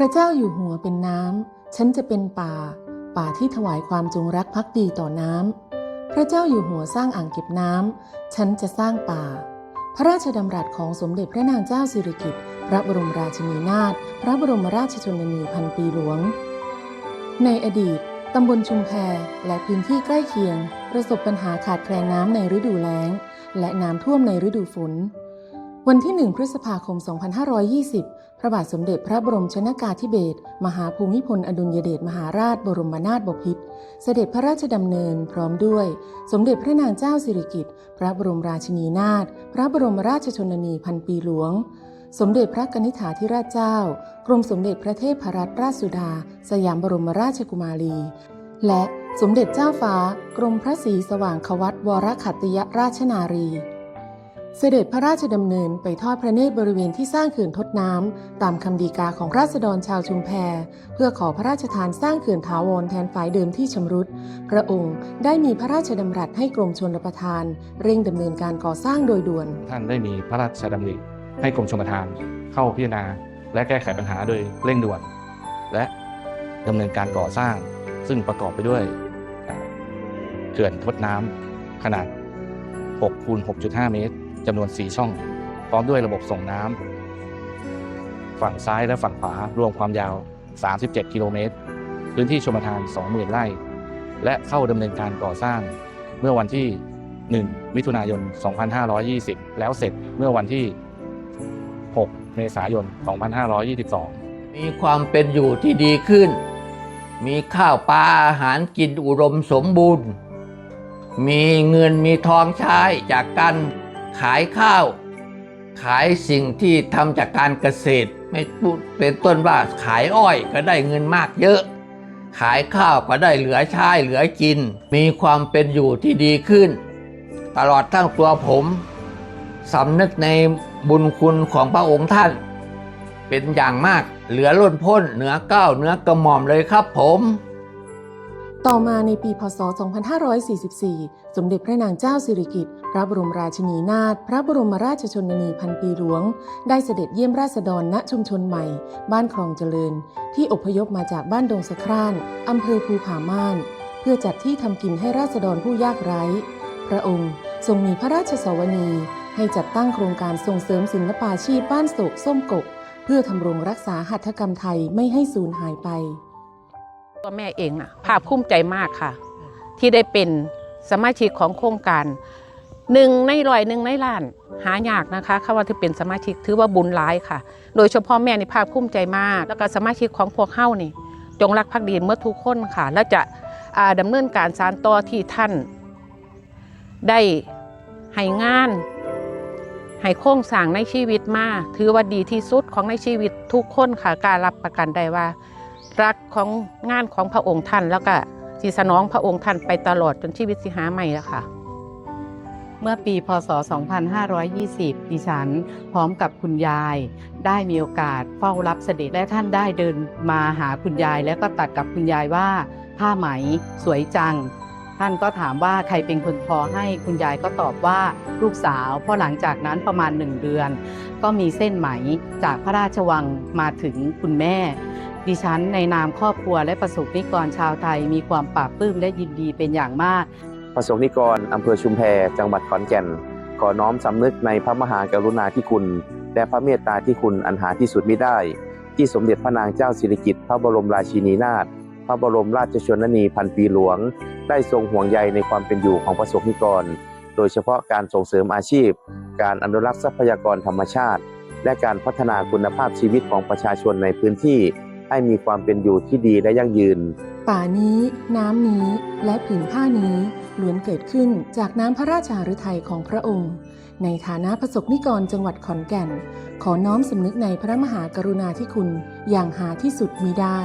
พระเจ้าอยู่หัวเป็นน้ำ ฉันจะเป็นป่า ป่าที่ถวายความจงรักภักดีต่อน้ำ พระเจ้าอยู่หัวสร้างอ่างเก็บน้ำ ฉันจะสร้างป่า พระราชดำรัสของสมเด็จพระนางเจ้าสิริกิติ์ พระบรมราชินีนาถ พระบรมราชชนนีพันปีหลวง ในอดีต ตำบลชุมแพและพื้นที่ใกล้เคียง ประสบปัญหาขาดแคลนน้ำในฤดูแล้ง และน้ำท่วมในฤดูฝน วันที่ 1 พฤษภาคม 2520 พระบาทสมเด็จพระบรมชนากาธิเบศรมหาภูมิพลอดุลยเดชมหาราชบรมนาถบพิตรเสด็จพระราชดำเนินพร้อมด้วย สมเด็จพระนางเจ้าสิริกิติ์พระบรมราชินีนาถพระบรมราชชนนีพันปีหลวง สมเด็จพระกนิษฐาธิราชเจ้า กรมสมเด็จพระเทพรัตนราชสุดา สยามบรมราชกุมารี และสมเด็จเจ้าฟ้ากรมพระศรีสว่างควัตวรขัตติยราชนารี เสด็จพระราชดำเนินไปทอดพระเนตรบริเวณที่สร้างเขื่อนทดน้ำ ตามคำดีกาของราษฎรชาวชุมแพ เพื่อขอพระราชทานสร้างเขื่อนถาวรแทนฝายเดิมที่ชำรุด พระองค์ได้มีพระราชดำรัสให้กรมชลประทาน เร่งดำเนินการก่อสร้างโดยด่วน ท่านได้มีพระราชดำริให้กรมชลประทาน เข้าพิจารณา และแก้ไขปัญหาโดยเร่งด่วน และดำเนินการก่อสร้าง ซึ่งประกอบไปด้วยเขื่อนทดน้ำขนาด6คูณ6.5 เมตร จำนวน 4 ช่อง พร้อมด้วยระบบส่งน้ำฝั่งซ้ายและฝั่งขวารวมความยาว 37 กิโลเมตร พื้นที่ชมทาน 20,000 ไร่ และเข้าดำเนินการก่อสร้างเมื่อวันที่ 1 มิถุนายน 2520 แล้วเสร็จเมื่อวันที่ 6 เมษายน 2522 มีความเป็นอยู่ที่ดีขึ้น มีข้าวปลาอาหารกินอุดมสมบูรณ์ มีเงินมีทองใช้จากการ ขายข้าว ขายสิ่งที่ทำจากการเกษตร ไม่พูดเป็นต้นว่าขายอ้อยก็ได้เงินมากเยอะ ขายข้าวก็ได้เหลือใช้เหลือกิน มีความเป็นอยู่ที่ดีขึ้น ตลอดทั้งตัวผมสำนึกในบุญคุณของพระองค์ท่าน เป็นอย่างมากเหลือล้นพ้นเหนือเก้าวเหนือกระหม่อมเลยครับผม ต่อมาในปีพศ 2544 สมเด็จพระนางเจ้าสิริกิติ์ พระบรมราชินีนาถ พระบรมราชชนนีพันปีหลวง ได้เสด็จเยี่ยมราษฎรณชุมชนใหม่ บ้านคลองเจริญ ที่อพยพมาจากบ้านดงสะคร่านอำเภอภูผาม่าน เพื่อจัดที่ทำกินให้ราษฎรผู้ยากไร้ พระองค์ทรงมีพระราชสวนี ให้จัดตั้งโครงการส่งเสริมศิลปาชีพบ้านโศกส้มกก เพื่อทำรงรักษาหัตถกรรมไทยไม่ให้สูญหายไป ตัวแม่เองน่ะภาคภูมิใจมากค่ะ ที่ได้เป็นสมาชิกของโครงการหนึ่งในร้อยหนึ่งในล้าน หายากนะคะคำว่าที่เป็นสมาชิกถือว่าบุญร้ายค่ะ โดยเฉพาะแม่นี่ภาคภูมิใจมาก แล้วก็สมาชิกของพวกเฮ้านี่ จงรักภักดีเมื่อทุกคนค่ะ และจะอ่าดำเนินการสารต่อที่ท่าน ได้ให้งานให้โค้งสร้างในชีวิตมาถือว่าดีที่สุดของในชีวิตทุกคนค่ะการรับประกันได้ว่า รักของงานของพระองค์ท่านแล้วก็สีสนองพระองค์ท่านไปตลอดจนชีวิตสิหาใหม่แล้วค่ะ เมื่อปีพศ 2520 ดิฉันพร้อมกับคุณยาย ได้มีโอกาสเฝ้ารับเสด็จและท่านได้เดินมาหาคุณยาย แล้วก็ตัดกับคุณยายว่าผ้าไหมสวยจัง ท่านก็ถามว่าใครเป็นคนทอให้คุณยายก็ตอบว่าลูกสาวเพราะหลังจากนั้นประมาณหนึ่งเดือน ก็มีเส้นไหมจากพระราชวังมาถึงคุณแม่ ดิฉันในนามครอบครัวและประสบนิกรชาวไทยมีความปลาบปลื้มและยินดีเป็นอย่างมาก ประสงนิกรอำเภอชุมแพจังหวัดขอนแก่น ขอน้อมสำนึกในพระมหากรุณาธิคุณ และพระเมตตาที่คุณอันหาที่สุดไมิได้ ที่สมเด็จพระนางเจ้าสิริกิติ์พระบรมราชินีนาถพระบรมราชชนนีพันปีหลวง ได้ทรงห่วงใยในความเป็นอยู่ของประสงนิกร โดยเฉพาะการส่งเสริมอาชีพ การอนุรักษ์ทรัพยากรธรรมชาติ และการพัฒนาคุณภาพชีวิตของประชาชนในพื้นที่ ให้มีความเป็นอยู่ที่ดีและยั่งยืน ป่านี้ น้ำนี้ และผืนผ้านี้ล้วนเกิดขึ้นจากน้ำพระราชาฤทัยของพระองค์ ในฐานะประสบนิกรจังหวัดขอนแก่น ขอน้อมสำนึกในพระมหากรุณาธิคุณอย่างหาที่สุดมิได้